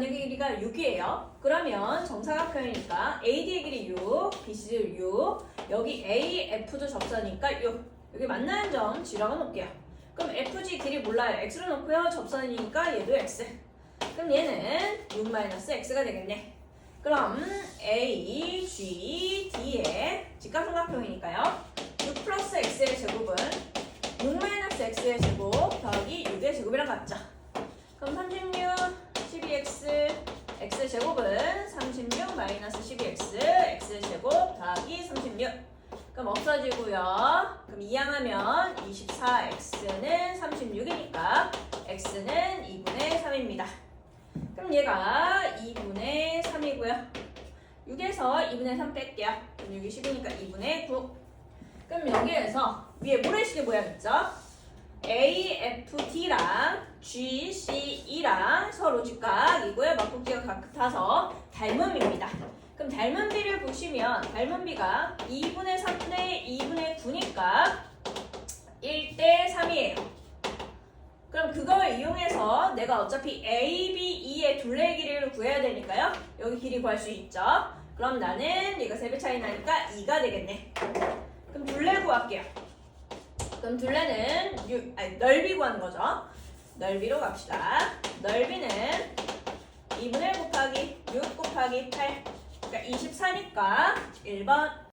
변의 길이가 6이에요. 그러면 정사각형이니까 AD의 길이 6, BC도 6, 여기 AF도 접선이니까 6. 여기 만나는 점 G라고 놓을게요. 그럼 FG 길이 몰라요. X로 놓고요. 접선이니까 얘도 X. 그럼 얘는 6-X가 되겠네. 그럼 A, G, D의 직각삼각형이니까요. 6 플러스 X의 제곱은 6-X의 제곱 더하기 6의 제곱이랑 같죠. 마이너스 12x, x 제곱 더하기 36. 그럼 없어지고요. 그럼 이항하면 24x는 36이니까 x는 2분의 3입니다. 그럼 얘가 2분의 3이고요. 6에서 2분의 3 뺄게요. 그럼 6이 10이니까 2분의 9. 그럼 여기에서 위에 모래시계 모양 있죠? AFD랑 GCE랑 서로 직각이고요. 막국지가 같아서 닮음입니다. 그럼 닮은 비를 보시면 닮은 비가 2분의 3분의 2분의 9니까 1대 3이에요. 그럼 그걸 이용해서 내가 어차피 A, B, E의 둘레의 길이를 구해야 되니까요. 여기 길이 구할 수 있죠. 그럼 나는 얘가 3배 차이 나니까 2가 되겠네. 그럼 둘레 구할게요. 그럼 둘레는 유, 아니, 넓이 구하는 거죠. 넓이로 갑시다. 넓이는 2분의 1 곱하기 6 곱하기 8. 그러니까 24니까 1번